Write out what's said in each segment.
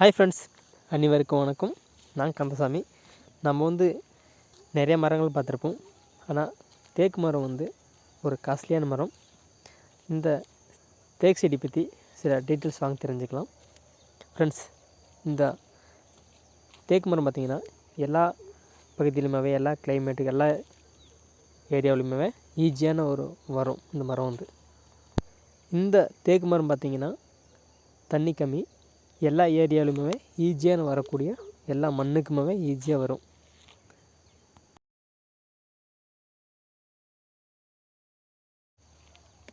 Hi friends அனைவருக்கும் வணக்கம். நான் கந்தசாமி. நம்ம வந்து நிறைய மரங்கள் பார்த்துருப்போம். ஆனால் தேக்கு மரம் வந்து ஒரு காஸ்ட்லியான மரம். இந்த தேக்கு செடி பற்றி சில டீட்டெயில்ஸ் வாங்க தெரிஞ்சுக்கலாம். ஃப்ரெண்ட்ஸ் இந்த தேக்கு மரம் பார்த்திங்கன்னா எல்லா பகுதியிலுமே எல்லா கிளைமேட்டுக்கு எல்லா ஏரியாவிலுமே ஈஸியான ஒரு மரம் இந்த மரம் வந்து. இந்த தேக்கு மரம் பார்த்திங்கன்னா தண்ணி கம்மி. எல்லா ஏரியாவிலுமே ஈஸியான வரக்கூடிய எல்லா மண்ணுக்குமே ஈஸியாக வரும்.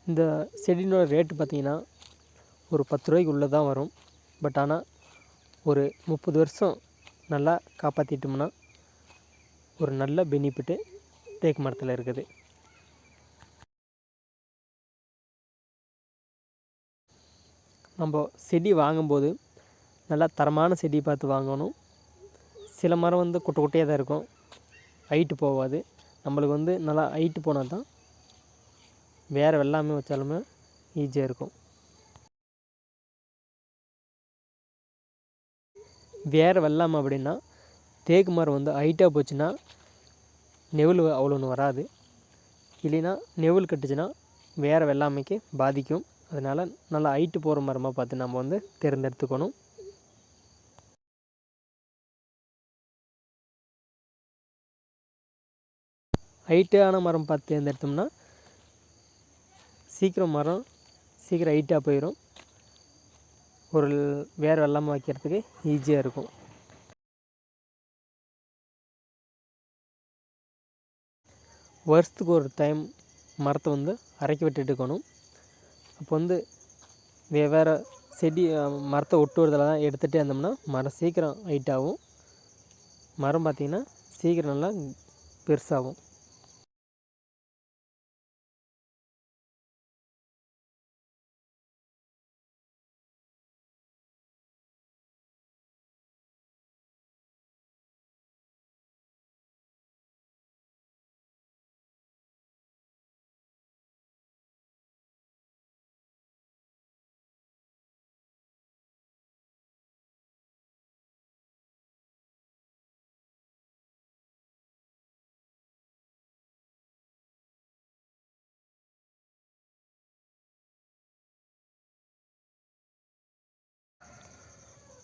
இந்த செடியினோட ரேட்டு பார்த்திங்கன்னா ஒரு பத்து ரூபாய்க்கு உள்ளே தான் வரும். பட் ஆனால் ஒரு முப்பது வருஷம் நல்லா காப்பாற்றிட்டோம்னா ஒரு நல்ல பெனிஃபிட்டு தேக்கு மரத்தில் இருக்குது. நம்ம செடி வாங்கும்போது நல்லா தரமான செடி பார்த்து வாங்கணும். சில மரம் வந்து குட்டை குட்டையாக தான் இருக்கும். ஹைட்டு போகாது. நம்மளுக்கு வந்து நல்லா ஹைட்டு போனால் தான் வேறு வெள்ளாமே வச்சாலுமே ஈஸியாக இருக்கும். வேறு வெள்ளாமை அப்படின்னா தேக்கு மரம் வந்து ஹைட்டாக போச்சுன்னா நெவில் அவ்வளோ ஒன்று வராது. இல்லைன்னா நெவில் கட்டுச்சுன்னா வேறு வெள்ளாமைக்கு பாதிக்கும். அதனால் நல்லா ஹைட்டு போகிற மரமாக பார்த்து நம்ம வந்து தேர்ந்தெடுத்துக்கணும். ஹைட்டான மரம் பார்த்து தேர்ந்தெடுத்தோம்னா சீக்கிரம் மரம் சீக்கிரம் ஹைட்டாக போயிடும். ஒரு வேர் வெள்ளாமல் வைக்கிறதுக்கு ஈஸியாக இருக்கும். வருஷத்துக்கு ஒரு டைம் மரத்தை வந்து அரைக்கி விட்டுட்டு இருக்கணும். அப்போ வந்து வெவ்வேறு செடி மரத்தை ஒட்டு தான் எடுத்துகிட்டே இருந்தோம்னா மரம் சீக்கிரம் ஹைட்டாகும். மரம் பார்த்திங்கன்னா சீக்கிரம் நல்லா பெருசாகும்.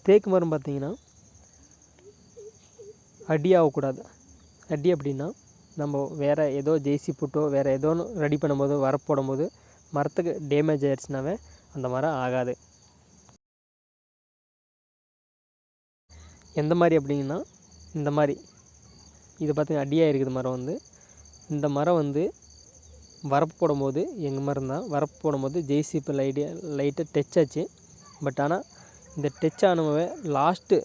தேக்கு மரம் பார்த்திங்கன்னா அடியாகக்கூடாது அடி அப்படின்னா நம்ம வேறு ஏதோ ஜேசி போட்டோ வேறு ஏதோ ஒன்று ரெடி பண்ணும்போது வரப்பு போடும்போது மரத்துக்கு டேமேஜ் ஆயிடுச்சுனாவே அந்த மரம் ஆகாது. எந்த மாதிரி அப்படிங்கன்னா இந்த மாதிரி. இது பார்த்திங்கன்னா அடியாக இருக்குது மரம் வந்து. இந்த மரம் வந்து வரப்பு போடும்போது எங்கள் மரம் தான் வரப்பு போடும்போது ஜேசிபி லைட்டு லைட்டாக டச் ஆச்சு. பட் ஆனால் இந்த டச் ஆனவே லாஸ்ட்டு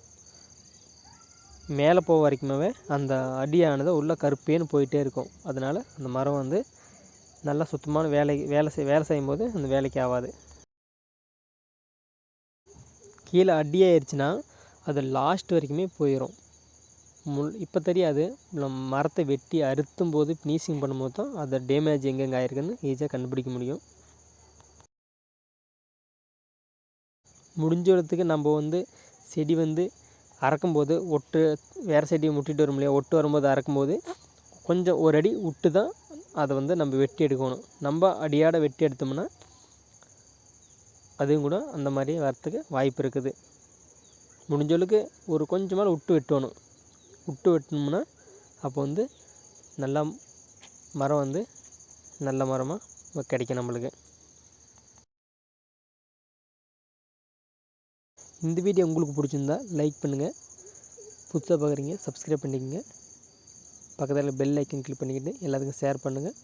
மேலே போக வரைக்குமே அந்த அடியானது உள்ளே கருப்பேன்னு போயிட்டே இருக்கும். அதனால் அந்த மரம் வந்து நல்லா சுத்தமான வேலை வேலை செய் வேலை செய்யும்போது அந்த வேலைக்கு ஆகாது. கீழே அடியாயிருச்சுன்னா அது லாஸ்ட் வரைக்குமே போயிடும் முள் இப்போ தெரியாது. நம்ம மரத்தை வெட்டி அறுத்தும் போது ஃபினிஷிங் பண்ணும்போது தான் அது டேமேஜ் எங்கெங்கே ஆயிருக்குன்னு ஈஸியாக கண்டுபிடிக்க முடியும். முடிஞ்ச இடத்துக்கு நம்ம வந்து செடி வந்து அறக்கும்போது ஒட்டு வேறு செடியை முட்டிட்டு வரும் இல்லையா? ஒட்டு வரும்போது அறக்கும்போது கொஞ்சம் ஒரு அடி விட்டு தான் அதை வந்து நம்ம வெட்டி எடுக்கணும். நம்ம அடியாட வெட்டி எடுத்தோம்னா அதுவும் கூட அந்த மாதிரி வரத்துக்கு வாய்ப்பு இருக்குது. முடிஞ்சளவுக்கு ஒரு கொஞ்சமாக விட்டு வெட்டணும். விட்டு வெட்டினோம்னா அப்போ வந்து நல்லா மரம் வந்து நல்ல மரமாக கிடைக்கும் நம்மளுக்கு. இந்த வீடியோ உங்களுக்கு பிடிச்சிருந்தா லைக் பண்ணுங்கள் புதுசாக பார்க்குறீங்க சப்ஸ்கிரைப் பண்ணிக்கோங்க. பக்கத்தில் பெல் ஐக்கன் கிளிக் பண்ணிக்கிட்டு எல்லாத்துக்கும் ஷேர் பண்ணுங்கள்